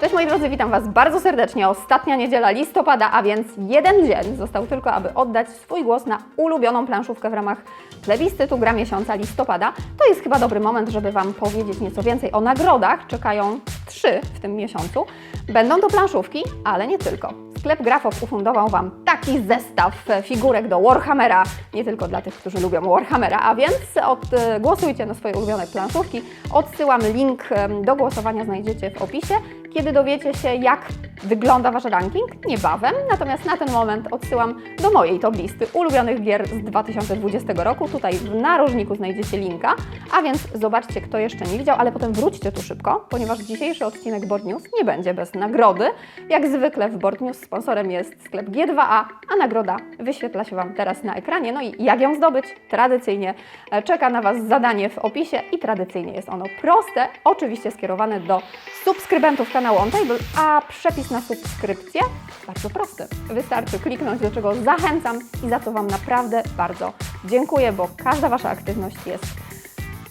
Cześć moi drodzy, witam Was bardzo serdecznie. Ostatnia niedziela listopada, a więc jeden dzień został tylko, aby oddać swój głos na ulubioną planszówkę w ramach plebiscytu gra miesiąca listopada. To jest chyba dobry moment, żeby Wam powiedzieć nieco więcej o nagrodach. Czekają trzy w tym miesiącu. Będą to planszówki, ale nie tylko. Sklep Grafok ufundował Wam taki zestaw figurek do Warhammera, nie tylko dla tych, którzy lubią Warhammera, a więc od, e, głosujcie na swoje ulubione planszówki. Odsyłam link do głosowania, znajdziecie w opisie. Kiedy dowiecie się, jak wygląda Wasz ranking, niebawem. Natomiast na ten moment odsyłam do mojej top listy ulubionych gier z 2020 roku. Tutaj w narożniku znajdziecie linka, a więc zobaczcie, kto jeszcze nie widział, ale potem wróćcie tu szybko, ponieważ dzisiejszy odcinek Board News nie będzie bez nagrody. Jak zwykle w Board News sponsorem jest sklep G2A, a nagroda wyświetla się Wam teraz na ekranie. No i jak ją zdobyć? Tradycyjnie e, czeka na Was zadanie w opisie i tradycyjnie jest ono proste, oczywiście skierowane do subskrybentów kanału OnTable, a przepis na subskrypcję bardzo prosty. Wystarczy kliknąć, do czego zachęcam i za to Wam naprawdę bardzo dziękuję, bo każda Wasza aktywność jest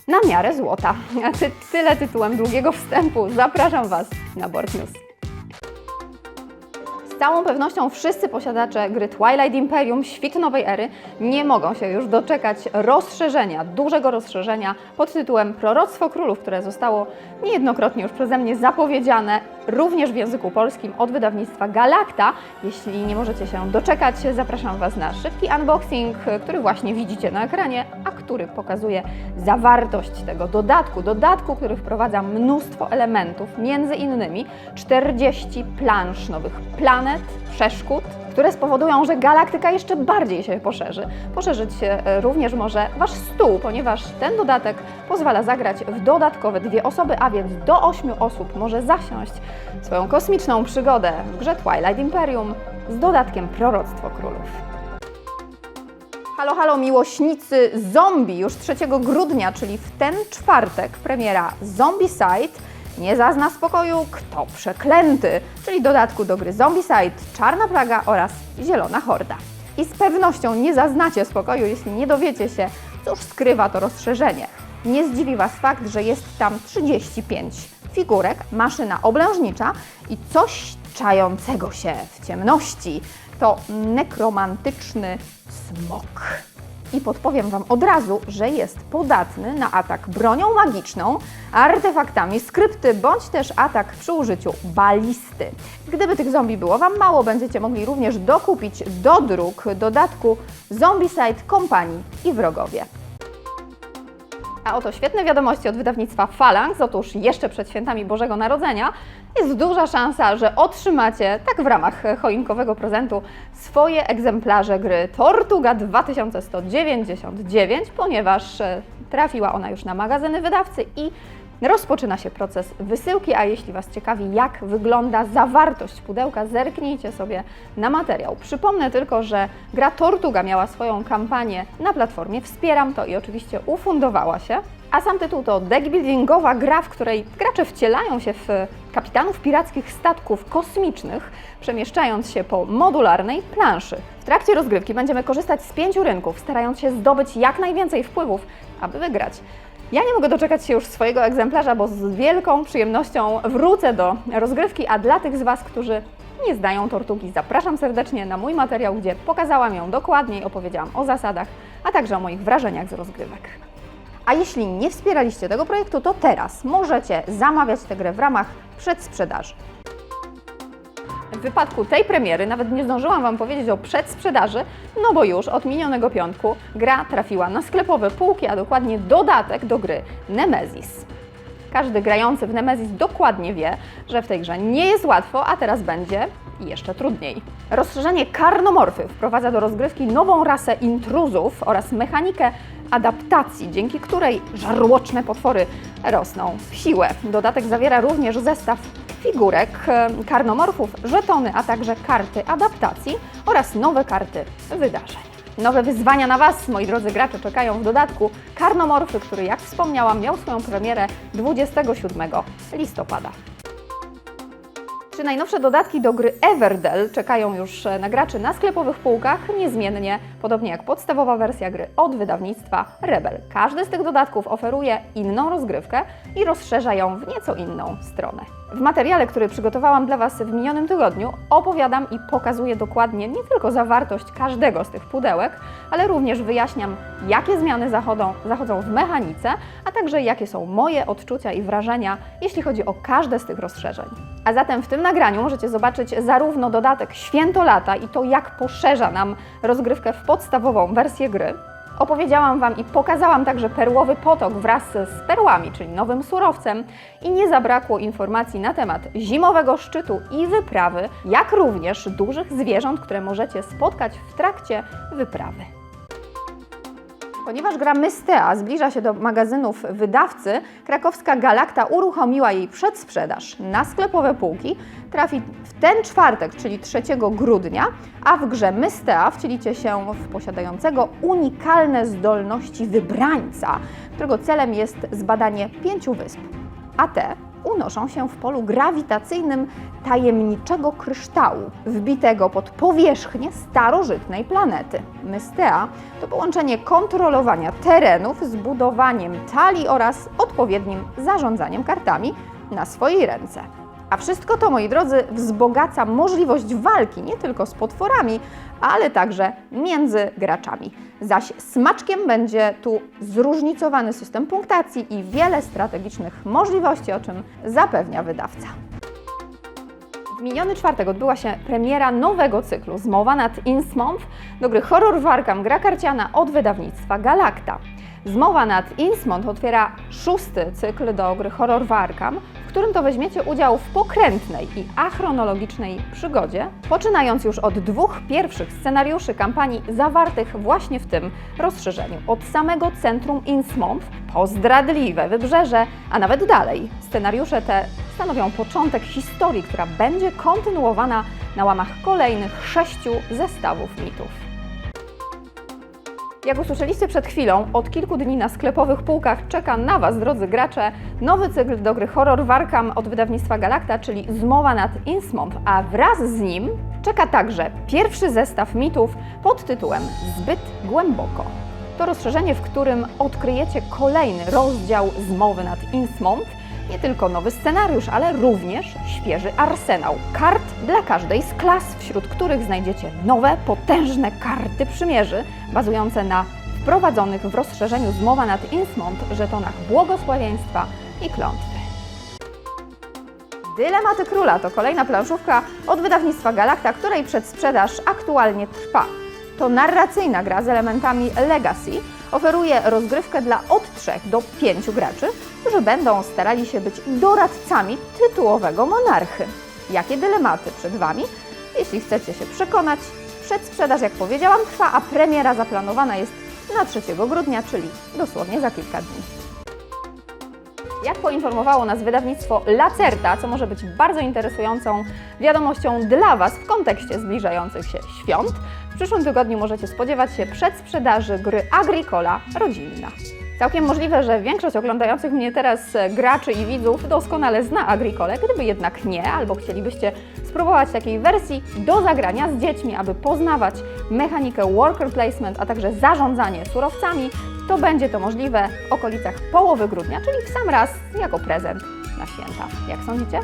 na miarę złota. A ty, tyle tytułem długiego wstępu. Zapraszam Was na Board News. Z całą pewnością wszyscy posiadacze gry Twilight Imperium Świt Nowej Ery nie mogą się już doczekać rozszerzenia, dużego rozszerzenia pod tytułem Proroctwo Królów, które zostało niejednokrotnie już przeze mnie zapowiedziane, również w języku polskim od wydawnictwa Galacta. Jeśli nie możecie się doczekać, zapraszam Was na szybki unboxing, który właśnie widzicie na ekranie, a który pokazuje zawartość tego dodatku. Dodatku, który wprowadza mnóstwo elementów, między innymi 40 plansz nowych planet, przeszkód, które spowodują, że galaktyka jeszcze bardziej się poszerzy. Poszerzyć się e, również może Wasz stół, ponieważ ten dodatek pozwala zagrać w dodatkowe dwie osoby, a więc do ośmiu osób może zasiąść swoją kosmiczną przygodę w grze Twilight Imperium z dodatkiem Proroctwo Królów. Halo, halo, miłośnicy zombie! Już 3 grudnia, czyli w ten czwartek, premiera Zombicide. Nie zazna spokoju kto przeklęty, czyli dodatku do gry Zombicide, Czarna Plaga oraz Zielona Horda. I z pewnością nie zaznacie spokoju, jeśli nie dowiecie się, cóż skrywa to rozszerzenie. Nie zdziwi Was fakt, że jest tam 35 figurek, maszyna oblężnicza i coś czającego się w ciemności. To nekromantyczny smok. I podpowiem Wam od razu, że jest podatny na atak bronią magiczną, artefaktami, skrypty bądź też atak przy użyciu balisty. Gdyby tych zombie było Wam mało, będziecie mogli również dokupić do dróg dodatku Zombicide Company i wrogowie. A oto świetne wiadomości od wydawnictwa Phalanx. Otóż jeszcze przed świętami Bożego Narodzenia jest duża szansa, że otrzymacie, tak w ramach choinkowego prezentu, swoje egzemplarze gry Tortuga 2199, ponieważ e, trafiła ona już na magazyny wydawcy i rozpoczyna się proces wysyłki, a jeśli Was ciekawi, jak wygląda zawartość pudełka, zerknijcie sobie na materiał. Przypomnę tylko, że gra Tortuga miała swoją kampanię na platformie Wspieram to i oczywiście ufundowała się. A sam tytuł to deckbuildingowa gra, w której gracze wcielają się w kapitanów pirackich statków kosmicznych, przemieszczając się po modularnej planszy. W trakcie rozgrywki będziemy korzystać z pięciu rynków, starając się zdobyć jak najwięcej wpływów, aby wygrać. Ja nie mogę doczekać się już swojego egzemplarza, bo z wielką przyjemnością wrócę do rozgrywki, a dla tych z Was, którzy nie zdają tortugi, zapraszam serdecznie na mój materiał, gdzie pokazałam ją dokładniej, opowiedziałam o zasadach, a także o moich wrażeniach z rozgrywek. A jeśli nie wspieraliście tego projektu, to teraz możecie zamawiać tę grę w ramach przedsprzedaży. W wypadku tej premiery nawet nie zdążyłam Wam powiedzieć o przedsprzedaży, no bo już od minionego piątku gra trafiła na sklepowe półki, a dokładnie dodatek do gry Nemesis. Każdy grający w Nemesis dokładnie wie, że w tej grze nie jest łatwo, a teraz będzie jeszcze trudniej. Rozszerzenie Karnomorfy wprowadza do rozgrywki nową rasę intruzów oraz mechanikę adaptacji, dzięki której żarłoczne potwory rosną w siłę. Dodatek zawiera również zestaw figurek, e, karnomorfów, żetony, a także karty adaptacji oraz nowe karty wydarzeń. Nowe wyzwania na Was, moi drodzy gracze, czekają w dodatku Karnomorfy, który, jak wspomniałam, miał swoją premierę 27 listopada. Czy najnowsze dodatki do gry Everdell czekają już na graczy na sklepowych półkach niezmiennie, podobnie jak podstawowa wersja gry od wydawnictwa Rebel. Każdy z tych dodatków oferuje inną rozgrywkę i rozszerza ją w nieco inną stronę. W materiale, który przygotowałam dla Was w minionym tygodniu, opowiadam i pokazuję dokładnie nie tylko zawartość każdego z tych pudełek, ale również wyjaśniam, jakie zmiany zachodzą, zachodzą w mechanice, a także jakie są moje odczucia i wrażenia, jeśli chodzi o każde z tych rozszerzeń. A zatem w tym nagraniu możecie zobaczyć zarówno dodatek Święto Lata i to, jak poszerza nam rozgrywkę w podstawową wersję gry, Opowiedziałam Wam i pokazałam także perłowy potok wraz z perłami, czyli nowym surowcem i nie zabrakło informacji na temat zimowego szczytu i wyprawy, jak również dużych zwierząt, które możecie spotkać w trakcie wyprawy. Ponieważ gra Mystea zbliża się do magazynów wydawcy, krakowska Galakta uruchomiła jej przedsprzedaż na sklepowe półki. Trafi w ten czwartek, czyli 3 grudnia, a w grze Mystea wcielicie się w posiadającego unikalne zdolności wybrańca, którego celem jest zbadanie pięciu wysp. A te unoszą się w polu grawitacyjnym tajemniczego kryształu, wbitego pod powierzchnię starożytnej planety. Mystea to połączenie kontrolowania terenów z budowaniem talii oraz odpowiednim zarządzaniem kartami na swojej ręce. A wszystko to, moi drodzy, wzbogaca możliwość walki nie tylko z potworami, ale także między graczami. Zaś smaczkiem będzie tu zróżnicowany system punktacji i wiele strategicznych możliwości, o czym zapewnia wydawca. W miniony czwartek odbyła się premiera nowego cyklu Zmowa nad Innsmouth do gry Horror w Arkham, gra karciana od wydawnictwa Galacta. Zmowa nad Innsmouth otwiera szósty cykl do gry Horror w Arkham, w którym to weźmiecie udział w pokrętnej i achronologicznej przygodzie, poczynając już od dwóch pierwszych scenariuszy kampanii zawartych właśnie w tym rozszerzeniu. Od samego centrum Innsmouth po zdradliwe wybrzeże, a nawet dalej. Scenariusze te stanowią początek historii, która będzie kontynuowana na łamach kolejnych sześciu zestawów mitów. Jak usłyszeliście przed chwilą, od kilku dni na sklepowych półkach czeka na Was, drodzy gracze, nowy cykl do gry Horror w Arkham od wydawnictwa Galacta, czyli Zmowa nad Innsmouth, a wraz z nim czeka także pierwszy zestaw mitów pod tytułem Zbyt głęboko. To rozszerzenie, w którym odkryjecie kolejny rozdział Zmowy nad Innsmouth, nie tylko nowy scenariusz, ale również świeży arsenał kart dla każdej z klas, wśród których znajdziecie nowe, potężne karty przymierzy, bazujące na wprowadzonych w rozszerzeniu Zmowa nad Innsmouth żetonach błogosławieństwa i klątwy. Dylematy Króla to kolejna planszówka od wydawnictwa Galacta, której przedsprzedaż aktualnie trwa. To narracyjna gra z elementami Legacy. Oferuje rozgrywkę dla od 3 do 5 graczy, którzy będą starali się być doradcami tytułowego monarchy. Jakie dylematy przed Wami? Jeśli chcecie się przekonać, przedsprzedaż, jak powiedziałam, trwa, a premiera zaplanowana jest na 3 grudnia, czyli dosłownie za kilka dni. Jak poinformowało nas wydawnictwo Lacerta, co może być bardzo interesującą wiadomością dla Was w kontekście zbliżających się świąt, w przyszłym tygodniu możecie spodziewać się przedsprzedaży gry Agricola Rodzinna. Całkiem możliwe, że większość oglądających mnie teraz e, graczy i widzów doskonale zna Agricole, gdyby jednak nie, albo chcielibyście spróbować takiej wersji do zagrania z dziećmi, aby poznawać mechanikę worker placement, a także zarządzanie surowcami, to będzie to możliwe w okolicach połowy grudnia, czyli w sam raz jako prezent na święta. Jak sądzicie?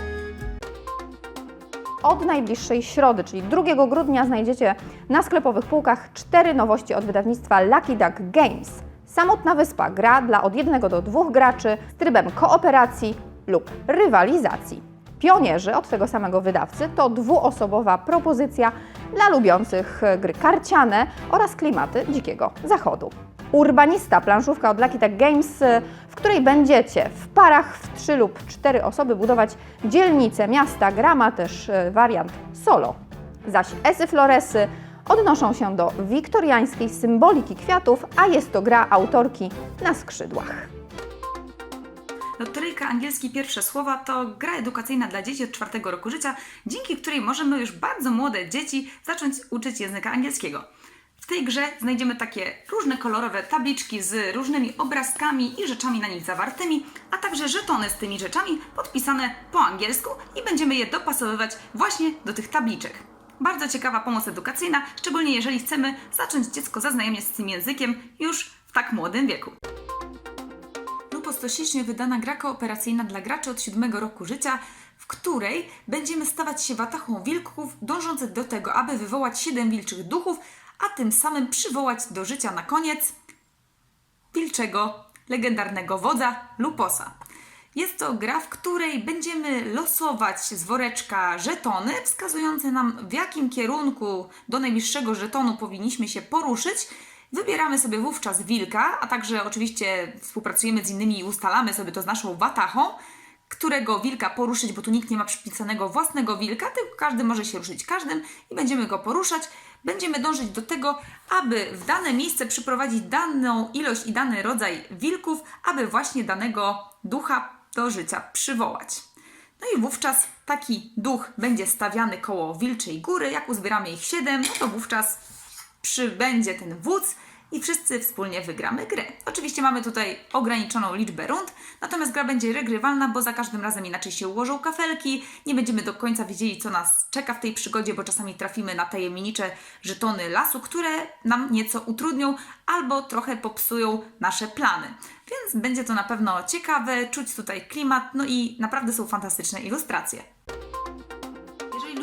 Od najbliższej środy, czyli 2 grudnia, znajdziecie na sklepowych półkach cztery nowości od wydawnictwa Lucky Duck Games. Samotna Wyspa gra dla od jednego do dwóch graczy z trybem kooperacji lub rywalizacji. Pionierzy od tego samego wydawcy to dwuosobowa propozycja dla lubiących gry karciane oraz klimaty dzikiego zachodu. Urbanista, planszówka od Lucky Tech Games, w której będziecie w parach w trzy lub cztery osoby budować dzielnice miasta. Gra ma też e, wariant solo. Zaś Esy Floresy odnoszą się do wiktoriańskiej symboliki kwiatów, a jest to gra autorki na skrzydłach. Loteryjka Angielski Pierwsze Słowa to gra edukacyjna dla dzieci od czwartego roku życia, dzięki której możemy już bardzo młode dzieci zacząć uczyć języka angielskiego. Tej grze znajdziemy takie różne kolorowe tabliczki z różnymi obrazkami i rzeczami na nich zawartymi, a także żetony z tymi rzeczami podpisane po angielsku i będziemy je dopasowywać właśnie do tych tabliczek. Bardzo ciekawa pomoc edukacyjna, szczególnie jeżeli chcemy zacząć dziecko zaznajomiać z tym językiem już w tak młodym wieku. Lupostoślicznie wydana gra kooperacyjna dla graczy od 7 roku życia, w której będziemy stawać się watachą wilków, dążących do tego, aby wywołać siedem wilczych duchów, a tym samym przywołać do życia na koniec wilczego, legendarnego wodza Luposa. Jest to gra, w której będziemy losować z woreczka żetony, wskazujące nam w jakim kierunku do najbliższego żetonu powinniśmy się poruszyć. Wybieramy sobie wówczas wilka, a także oczywiście współpracujemy z innymi i ustalamy sobie to z naszą watachą, którego wilka poruszyć, bo tu nikt nie ma przypisanego własnego wilka, tylko każdy może się ruszyć każdym i będziemy go poruszać. Będziemy dążyć do tego, aby w dane miejsce przyprowadzić daną ilość i dany rodzaj wilków, aby właśnie danego ducha do życia przywołać. No i wówczas taki duch będzie stawiany koło wilczej góry. Jak uzbieramy ich siedem, no to wówczas przybędzie ten wódz i wszyscy wspólnie wygramy grę. Oczywiście mamy tutaj ograniczoną liczbę rund, natomiast gra będzie regrywalna, bo za każdym razem inaczej się ułożą kafelki, nie będziemy do końca wiedzieli, co nas czeka w tej przygodzie, bo czasami trafimy na tajemnicze żetony lasu, które nam nieco utrudnią albo trochę popsują nasze plany. Więc będzie to na pewno ciekawe, czuć tutaj klimat, no i naprawdę są fantastyczne ilustracje.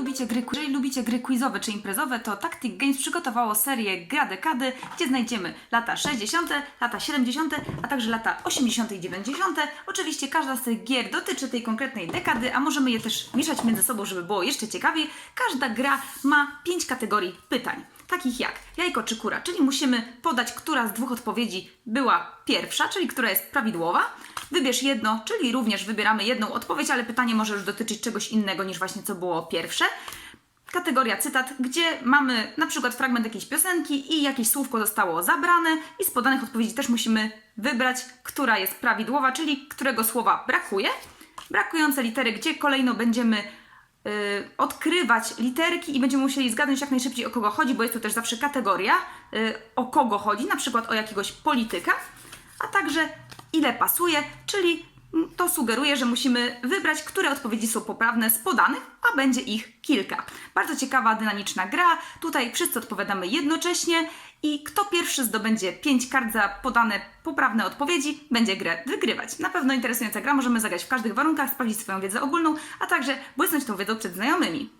Lubicie, gry, jeżeli lubicie gry quizowe czy imprezowe, to Tactic Games przygotowało serię Gra Dekady, gdzie znajdziemy lata 60., lata 70., a także lata 80. i 90. Oczywiście każda z tych gier dotyczy tej konkretnej dekady, a możemy je też mieszać między sobą, żeby było jeszcze ciekawiej. Każda gra ma pięć kategorii pytań. Takich jak jajko czy kura, czyli musimy podać, która z dwóch odpowiedzi była pierwsza, czyli która jest prawidłowa. Wybierz jedno, czyli również wybieramy jedną odpowiedź, ale pytanie może już dotyczyć czegoś innego niż właśnie co było pierwsze. Kategoria cytat, gdzie mamy na przykład fragment jakiejś piosenki i jakieś słówko zostało zabrane i z podanych odpowiedzi też musimy wybrać, która jest prawidłowa, czyli którego słowa brakuje. Brakujące litery, gdzie kolejno będziemy y, odkrywać literki i będziemy musieli zgadnąć jak najszybciej o kogo chodzi, bo jest to też zawsze kategoria, y, o kogo chodzi, na przykład o jakiegoś polityka, a także ile pasuje, czyli to sugeruje, że musimy wybrać, które odpowiedzi są poprawne z podanych, a będzie ich kilka. Bardzo ciekawa, dynamiczna gra. Tutaj wszyscy odpowiadamy jednocześnie i kto pierwszy zdobędzie 5 kart za podane poprawne odpowiedzi, będzie grę wygrywać. Na pewno interesująca gra, możemy zagrać w każdych warunkach, sprawdzić swoją wiedzę ogólną, a także błysnąć tą wiedzą przed znajomymi.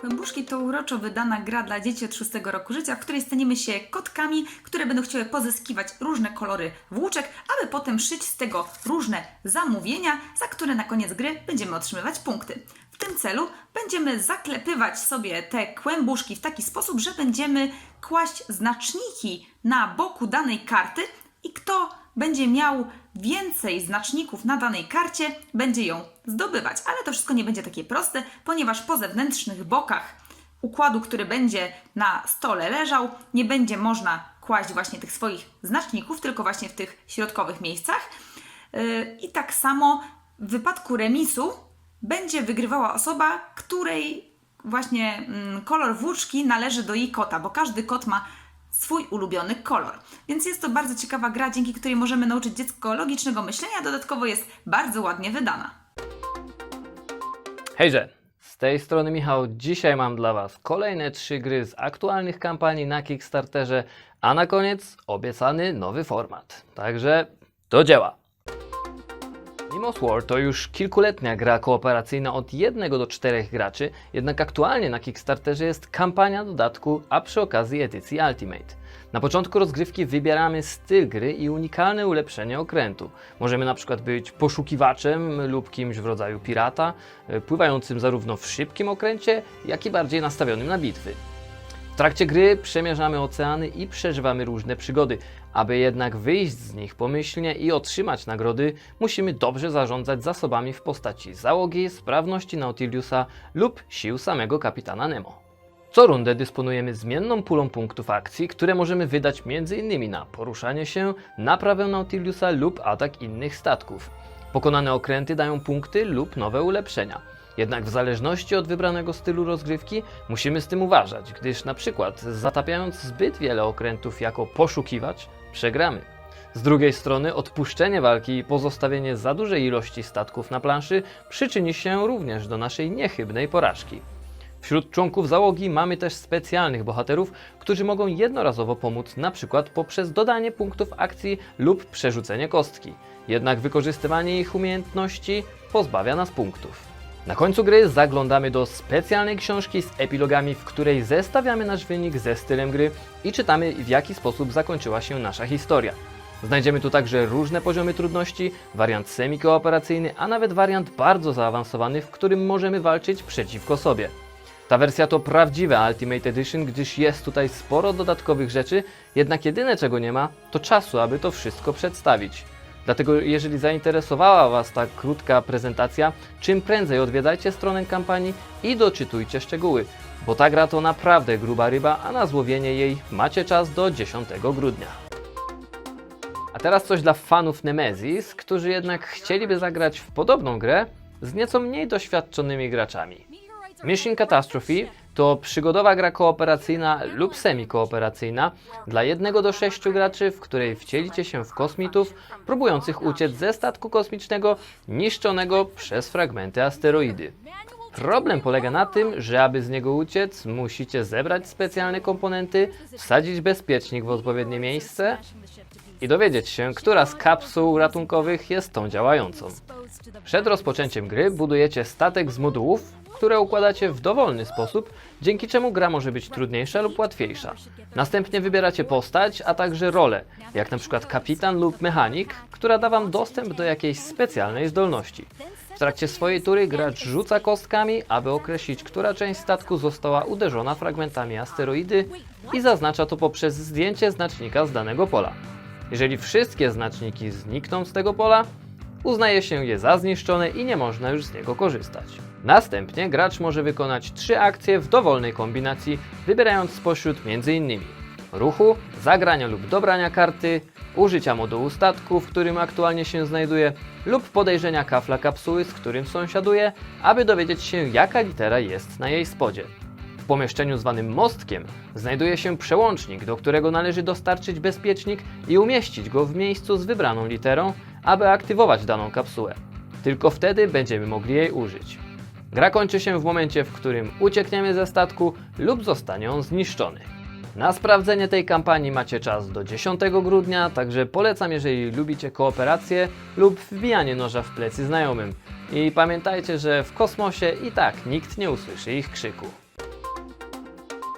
Kłębuszki to uroczo wydana gra dla dzieci od 6 roku życia, w której stanimy się kotkami, które będą chciały pozyskiwać różne kolory włóczek, aby potem szyć z tego różne zamówienia, za które na koniec gry będziemy otrzymywać punkty. W tym celu będziemy zaklepywać sobie te kłębuszki w taki sposób, że będziemy kłaść znaczniki na boku danej karty i kto będzie miał więcej znaczników na danej karcie, będzie ją zdobywać. Ale to wszystko nie będzie takie proste, ponieważ po zewnętrznych bokach układu, który będzie na stole leżał, nie będzie można kłaść właśnie tych swoich znaczników, tylko właśnie w tych środkowych miejscach. Yy, I tak samo w wypadku remisu będzie wygrywała osoba, której właśnie mm, kolor włóczki należy do jej kota, bo każdy kot ma swój ulubiony kolor. Więc jest to bardzo ciekawa gra, dzięki której możemy nauczyć dziecko logicznego myślenia, dodatkowo jest bardzo ładnie wydana. Hejże! Z tej strony Michał. Dzisiaj mam dla Was kolejne trzy gry z aktualnych kampanii na Kickstarterze, a na koniec obiecany nowy format. Także do dzieła! Mimos War to już kilkuletnia gra kooperacyjna od 1 do 4 graczy, jednak aktualnie na Kickstarterze jest kampania dodatku, a przy okazji edycji Ultimate. Na początku rozgrywki wybieramy styl gry i unikalne ulepszenie okrętu. Możemy na przykład być poszukiwaczem lub kimś w rodzaju pirata, e, pływającym zarówno w szybkim okręcie, jak i bardziej nastawionym na bitwy. Trakcie gry przemierzamy oceany i przeżywamy różne przygody. Aby jednak wyjść z nich pomyślnie i otrzymać nagrody, musimy dobrze zarządzać zasobami w postaci załogi, sprawności Nautiliusa lub sił samego kapitana Nemo. Co rundę dysponujemy zmienną pulą punktów akcji, które możemy wydać m.in. na poruszanie się, naprawę Nautiliusa lub atak innych statków. Pokonane okręty dają punkty lub nowe ulepszenia. Jednak w zależności od wybranego stylu rozgrywki musimy z tym uważać, gdyż na przykład zatapiając zbyt wiele okrętów jako poszukiwacz, przegramy. Z drugiej strony odpuszczenie walki i pozostawienie za dużej ilości statków na planszy przyczyni się również do naszej niechybnej porażki. Wśród członków załogi mamy też specjalnych bohaterów, którzy mogą jednorazowo pomóc, przykład poprzez dodanie punktów akcji lub przerzucenie kostki. Jednak wykorzystywanie ich umiejętności pozbawia nas punktów. Na końcu gry zaglądamy do specjalnej książki z epilogami, w której zestawiamy nasz wynik ze stylem gry i czytamy w jaki sposób zakończyła się nasza historia. Znajdziemy tu także różne poziomy trudności, wariant semi-kooperacyjny, a nawet wariant bardzo zaawansowany, w którym możemy walczyć przeciwko sobie. Ta wersja to prawdziwe Ultimate Edition, gdyż jest tutaj sporo dodatkowych rzeczy, jednak jedyne czego nie ma, to czasu, aby to wszystko przedstawić. Dlatego jeżeli zainteresowała Was ta krótka prezentacja, czym prędzej odwiedzajcie stronę kampanii i doczytujcie szczegóły, bo ta gra to naprawdę gruba ryba, a na złowienie jej macie czas do 10 grudnia. A teraz coś dla fanów Nemesis, którzy jednak chcieliby zagrać w podobną grę z nieco mniej doświadczonymi graczami. Mission Catastrophe to przygodowa gra kooperacyjna lub semi-kooperacyjna dla 1 do 6 graczy, w której wcielicie się w kosmitów próbujących uciec ze statku kosmicznego niszczonego przez fragmenty asteroidy. Problem polega na tym, że aby z niego uciec, musicie zebrać specjalne komponenty, wsadzić bezpiecznik w odpowiednie miejsce i dowiedzieć się, która z kapsuł ratunkowych jest tą działającą. Przed rozpoczęciem gry budujecie statek z modułów, które układacie w dowolny sposób, dzięki czemu gra może być trudniejsza lub łatwiejsza. Następnie wybieracie postać, a także rolę, jak na przykład kapitan lub mechanik, która da wam dostęp do jakiejś specjalnej zdolności. W trakcie swojej tury gracz rzuca kostkami, aby określić, która część statku została uderzona fragmentami asteroidy i zaznacza to poprzez zdjęcie znacznika z danego pola. Jeżeli wszystkie znaczniki znikną z tego pola, uznaje się je za zniszczone i nie można już z niego korzystać. Następnie gracz może wykonać trzy akcje w dowolnej kombinacji, wybierając spośród m.in. ruchu, zagrania lub dobrania karty, użycia modułu statku, w którym aktualnie się znajduje, lub podejrzenia kafla kapsuły, z którym sąsiaduje, aby dowiedzieć się jaka litera jest na jej spodzie. W pomieszczeniu zwanym mostkiem znajduje się przełącznik, do którego należy dostarczyć bezpiecznik i umieścić go w miejscu z wybraną literą, aby aktywować daną kapsułę. Tylko wtedy będziemy mogli jej użyć. Gra kończy się w momencie, w którym uciekniemy ze statku lub zostanie on zniszczony. Na sprawdzenie tej kampanii macie czas do 10 grudnia, także polecam, jeżeli lubicie kooperację lub wbijanie noża w plecy znajomym. I pamiętajcie, że w kosmosie i tak nikt nie usłyszy ich krzyku.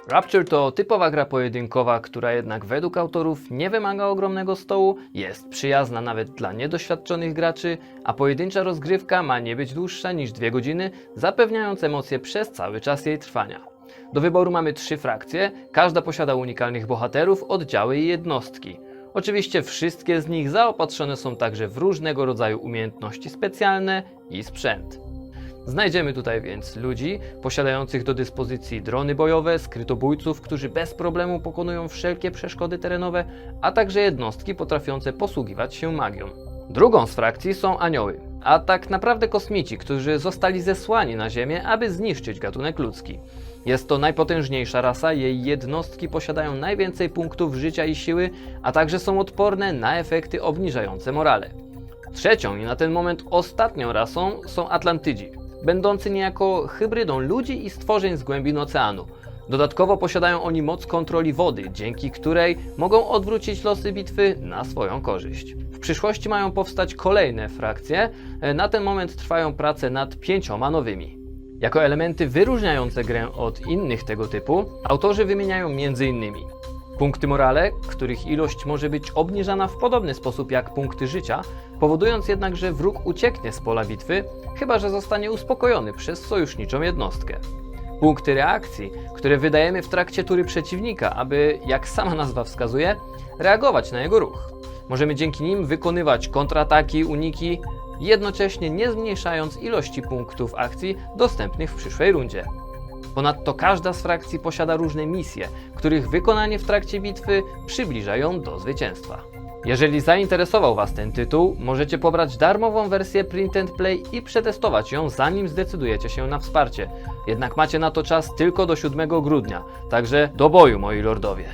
Rapture to typowa gra pojedynkowa, która jednak według autorów nie wymaga ogromnego stołu, jest przyjazna nawet dla niedoświadczonych graczy, a pojedyncza rozgrywka ma nie być dłuższa niż 2 godziny, zapewniając emocje przez cały czas jej trwania. Do wyboru mamy trzy frakcje, każda posiada unikalnych bohaterów, oddziały i jednostki. Oczywiście wszystkie z nich zaopatrzone są także w różnego rodzaju umiejętności specjalne i sprzęt. Znajdziemy tutaj więc ludzi posiadających do dyspozycji drony bojowe, skrytobójców, którzy bez problemu pokonują wszelkie przeszkody terenowe, a także jednostki potrafiące posługiwać się magią. Drugą z frakcji są anioły, a tak naprawdę kosmici, którzy zostali zesłani na Ziemię, aby zniszczyć gatunek ludzki. Jest to najpotężniejsza rasa, jej jednostki posiadają najwięcej punktów życia i siły, a także są odporne na efekty obniżające morale. Trzecią i na ten moment ostatnią rasą są Atlantydzi, będący niejako hybrydą ludzi i stworzeń z głębin oceanu. Dodatkowo posiadają oni moc kontroli wody, dzięki której mogą odwrócić losy bitwy na swoją korzyść. W przyszłości mają powstać kolejne frakcje, e, na ten moment trwają prace nad pięcioma nowymi. Jako elementy wyróżniające grę od innych tego typu, autorzy wymieniają m.in. Punkty morale, których ilość może być obniżana w podobny sposób jak punkty życia, powodując jednak, że wróg ucieknie z pola bitwy, chyba że zostanie uspokojony przez sojuszniczą jednostkę. Punkty reakcji, które wydajemy w trakcie tury przeciwnika, aby, jak sama nazwa wskazuje, reagować na jego ruch. Możemy dzięki nim wykonywać kontrataki, uniki, jednocześnie nie zmniejszając ilości punktów akcji dostępnych w przyszłej rundzie. Ponadto każda z frakcji posiada różne misje, których wykonanie w trakcie bitwy przybliża ją do zwycięstwa. Jeżeli zainteresował Was ten tytuł, możecie pobrać darmową wersję Print and Play i przetestować ją zanim zdecydujecie się na wsparcie. Jednak macie na to czas tylko do 7 grudnia, także do boju moi lordowie.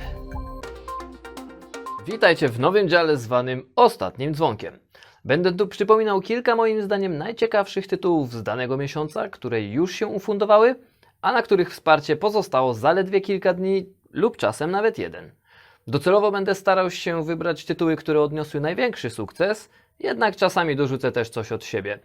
Witajcie w nowym dziale zwanym Ostatnim Dzwonkiem. Będę tu przypominał kilka moim zdaniem najciekawszych tytułów z danego miesiąca, które już się ufundowały, a na których wsparcie pozostało zaledwie kilka dni lub czasem nawet jeden. Docelowo będę starał się wybrać tytuły, które odniosły największy sukces, jednak czasami dorzucę też coś od siebie.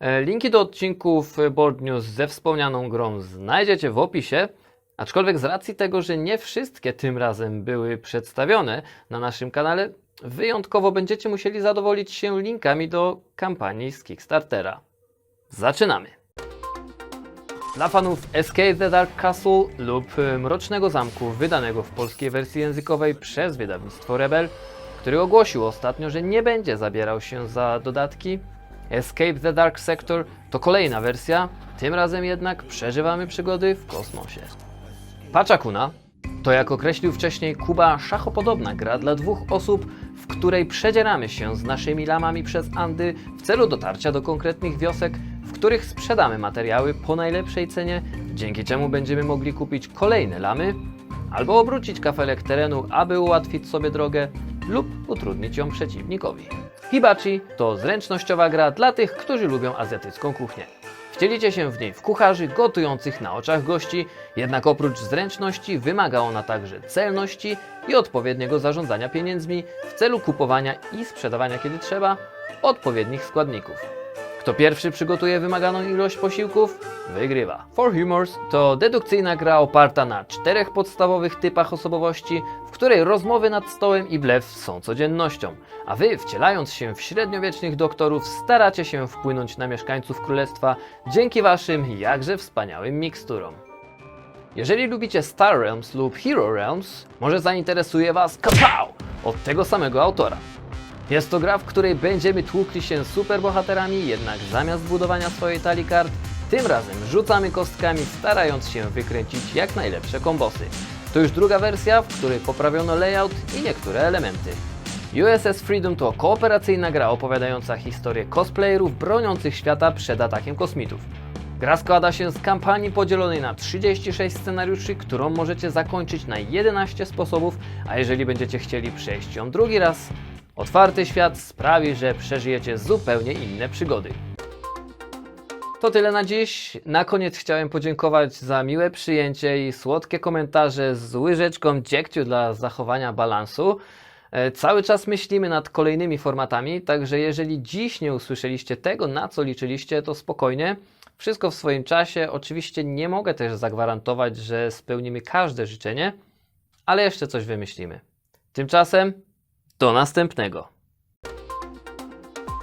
E, Linki do odcinków Board News ze wspomnianą grą znajdziecie w opisie, aczkolwiek z racji tego, że nie wszystkie tym razem były przedstawione na naszym kanale, wyjątkowo będziecie musieli zadowolić się linkami do kampanii z Kickstartera. Zaczynamy! Dla fanów Escape the Dark Castle lub y, Mrocznego Zamku, wydanego w polskiej wersji językowej przez wydawnictwo Rebel, który ogłosił ostatnio, że nie będzie zabierał się za dodatki, Escape the Dark Sector to kolejna wersja, tym razem jednak przeżywamy przygody w kosmosie. Pachacuna to jak określił wcześniej Kuba szachopodobna gra dla dwóch osób, w której przedzieramy się z naszymi lamami przez Andy w celu dotarcia do konkretnych wiosek, których sprzedamy materiały po najlepszej cenie, dzięki czemu będziemy mogli kupić kolejne lamy, albo obrócić kafelek terenu, aby ułatwić sobie drogę lub utrudnić ją przeciwnikowi. Hibachi to zręcznościowa gra dla tych, którzy lubią azjatycką kuchnię. Wcielicie się w niej w kucharzy gotujących na oczach gości, jednak oprócz zręczności wymaga ona także celności i odpowiedniego zarządzania pieniędzmi w celu kupowania i sprzedawania kiedy trzeba odpowiednich składników. Kto pierwszy przygotuje wymaganą ilość posiłków, wygrywa. For Humors to dedukcyjna gra oparta na czterech podstawowych typach osobowości, w której rozmowy nad stołem i blef są codziennością, a wy, wcielając się w średniowiecznych doktorów, staracie się wpłynąć na mieszkańców królestwa dzięki waszym jakże wspaniałym miksturom. Jeżeli lubicie Star Realms lub Hero Realms, może zainteresuje Was Kapow od tego samego autora. Jest to gra, w której będziemy tłukli się superbohaterami, jednak zamiast budowania swojej talii kart, tym razem rzucamy kostkami, starając się wykręcić jak najlepsze kombosy. To już druga wersja, w której poprawiono layout i niektóre elementy. USS Freedom to kooperacyjna gra opowiadająca historię cosplayerów broniących świata przed atakiem kosmitów. Gra składa się z kampanii podzielonej na 36 scenariuszy, którą możecie zakończyć na 11 sposobów, a jeżeli będziecie chcieli przejść ją drugi raz, otwarty świat sprawi, że przeżyjecie zupełnie inne przygody. To tyle na dziś. Na koniec chciałem podziękować za miłe przyjęcie i słodkie komentarze z łyżeczką dziegciu dla zachowania balansu. E, Cały czas myślimy nad kolejnymi formatami, także jeżeli dziś nie usłyszeliście tego, na co liczyliście, to spokojnie. Wszystko w swoim czasie. Oczywiście nie mogę też zagwarantować, że spełnimy każde życzenie, ale jeszcze coś wymyślimy. Tymczasem do następnego.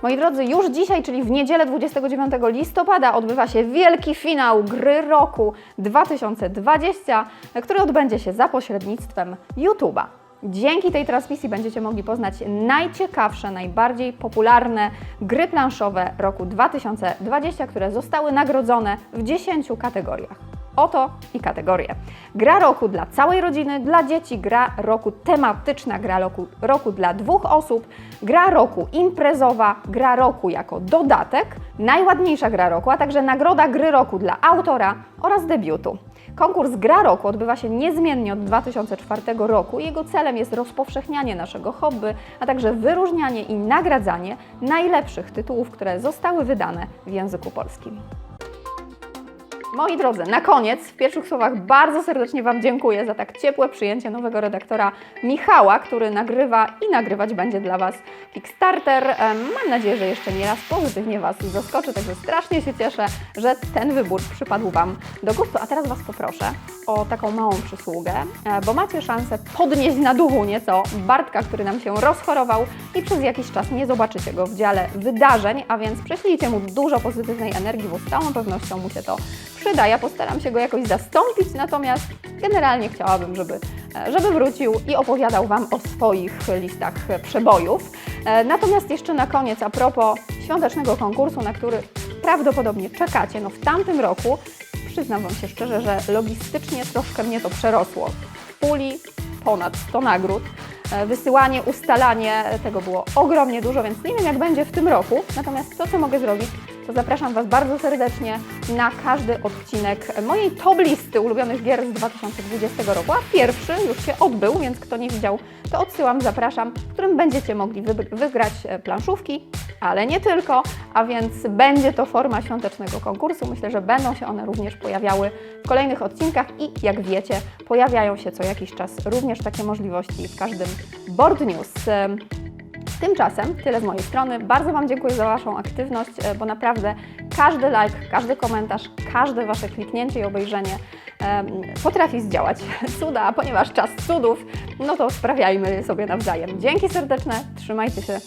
Moi drodzy, już dzisiaj, czyli w niedzielę 29 listopada, odbywa się wielki finał gry roku 2020, który odbędzie się za pośrednictwem YouTube'a. Dzięki tej transmisji będziecie mogli poznać najciekawsze, najbardziej popularne gry planszowe roku 2020, które zostały nagrodzone w 10 kategoriach. Oto i kategorie. Gra roku dla całej rodziny, dla dzieci, gra roku tematyczna, gra roku, roku dla dwóch osób, gra roku imprezowa, gra roku jako dodatek, najładniejsza gra roku, a także nagroda gry roku dla autora oraz debiutu. Konkurs Gra Roku odbywa się niezmiennie od 2004 roku. Jego celem jest rozpowszechnianie naszego hobby, a także wyróżnianie i nagradzanie najlepszych tytułów, które zostały wydane w języku polskim. Moi drodzy, na koniec w pierwszych słowach bardzo serdecznie Wam dziękuję za tak ciepłe przyjęcie nowego redaktora Michała, który nagrywa i nagrywać będzie dla Was Kickstarter. Mam nadzieję, że jeszcze nie raz pozytywnie Was zaskoczy, także strasznie się cieszę, że ten wybór przypadł Wam do gustu. A teraz Was poproszę o taką małą przysługę, e, bo macie szansę podnieść na duchu nieco Bartka, który nam się rozchorował i przez jakiś czas nie zobaczycie go w dziale wydarzeń, a więc prześlijcie mu dużo pozytywnej energii, bo z całą pewnością mu się to przyda. Ja postaram się go jakoś zastąpić, natomiast generalnie chciałabym, żeby, e, żeby wrócił i opowiadał Wam o swoich listach przebojów. E, Natomiast jeszcze na koniec, a propos świątecznego konkursu, na który prawdopodobnie czekacie, no w tamtym roku przyznam Wam się szczerze, że logistycznie troszkę mnie to przerosło. W puli ponad 100 nagród. E, Wysyłanie, ustalanie tego było ogromnie dużo, więc nie wiem jak będzie w tym roku. Natomiast to, co mogę zrobić, to zapraszam Was bardzo serdecznie na każdy odcinek mojej top listy ulubionych gier z 2020 roku. A pierwszy już się odbył, więc kto nie widział, to odsyłam, zapraszam, w którym będziecie mogli wygrać e, planszówki ale nie tylko, a więc będzie to forma świątecznego konkursu. Myślę, że będą się one również pojawiały w kolejnych odcinkach i jak wiecie, pojawiają się co jakiś czas również takie możliwości w każdym Board News. Em, Tymczasem tyle z mojej strony. Bardzo Wam dziękuję za Waszą aktywność, e, bo naprawdę każdy like, każdy komentarz, każde Wasze kliknięcie i obejrzenie potrafi zdziałać cuda, ponieważ czas cudów, no to sprawiajmy sobie nawzajem. Dzięki serdeczne, trzymajcie się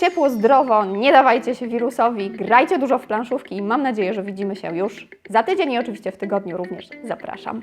ciepło, zdrowo, nie dawajcie się wirusowi, grajcie dużo w planszówki i mam nadzieję, że widzimy się już za tydzień i oczywiście w tygodniu również zapraszam.